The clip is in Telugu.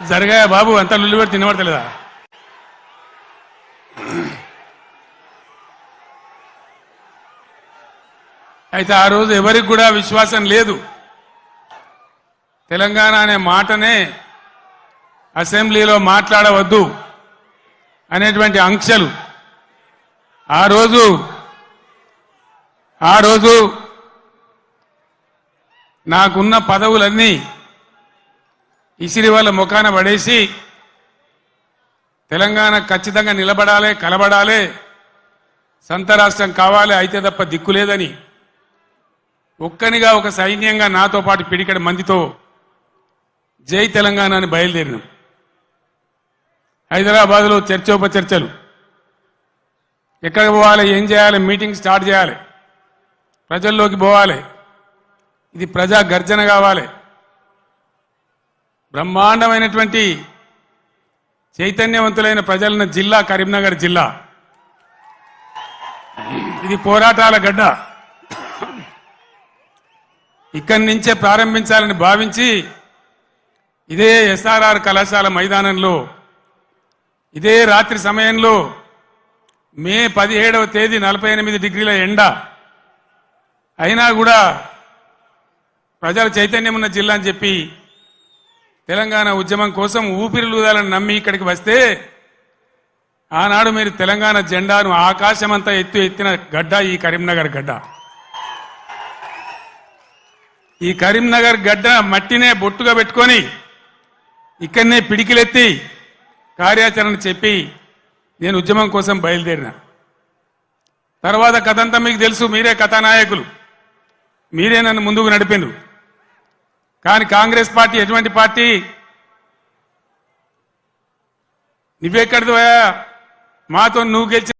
జరగా బాబు అంత లుల్లి పెట్టి తినబడతలేదా? అయితే ఆ రోజు ఎవరికి కూడా విశ్వాసం లేదు. తెలంగాణ అనే మాటనే అసెంబ్లీలో మాట్లాడవద్దు అనేటువంటి ఆంక్షలు ఆ రోజు ఆ రోజు నాకున్న పదవులన్నీ ఇసిరి వాళ్ళ ముఖాన పడేసి తెలంగాణ ఖచ్చితంగా నిలబడాలి కలబడాలి. సంత రాష్ట్రం కావాలి అయితే తప్ప దిక్కు లేదని ఒక్కనిగా ఒక సైన్యంగా నాతో పాటు పిడికడి మందితో జై తెలంగాణ అని బయలుదేరినాం. హైదరాబాద్లో చర్చోపచర్చలు. ఎక్కడికి పోవాలి ఏం చేయాలి మీటింగ్ స్టార్ట్ చేయాలి. ప్రజల్లోకి పోవాలి. ఇది ప్రజా గర్జన కావాలి. బ్రహ్మాండమైనటువంటి చైతన్యవంతులైన ప్రజలను జిల్లా కరీంనగర్ జిల్లా. ఇది పోరాటాల గడ్డ. ఇక్కడి నుంచే ప్రారంభించాలని భావించి ఇదే ఎస్ఆర్ఆర్ కళాశాల మైదానంలో ఇదే రాత్రి సమయంలో మే పదిహేడవ తేదీ నలభై ఎనిమిది డిగ్రీల ఎండ. అయినా కూడా ప్రజల చైతన్యం ఉన్న జిల్లా అని చెప్పి తెలంగాణ ఉద్యమం కోసం ఊపిరిలుదాలని నమ్మి ఇక్కడికి వస్తే ఆనాడు మీరు తెలంగాణ జెండాను ఆకాశమంతా ఎత్తు ఎత్తిన గడ్డ ఈ కరీంనగర్ గడ్డ. ఈ కరీంనగర్ గడ్డ మట్టినే బొట్టుగా పెట్టుకొని ఇక్కడనే పిడికిలెత్తి కార్యాచరణ చెప్పి నేను ఉద్యమం కోసం బయలుదేరిన. తర్వాత కథంతా మీకు తెలుసు మీరే కథానాయకులు. మీరే నన్ను ముందుకు నడిపిండ్రు కానీ కాంగ్రెస్ పార్టీ ఎటువంటి పార్టీ? నువ్వెక్కడిది మాతో నువ్వు గెలిచి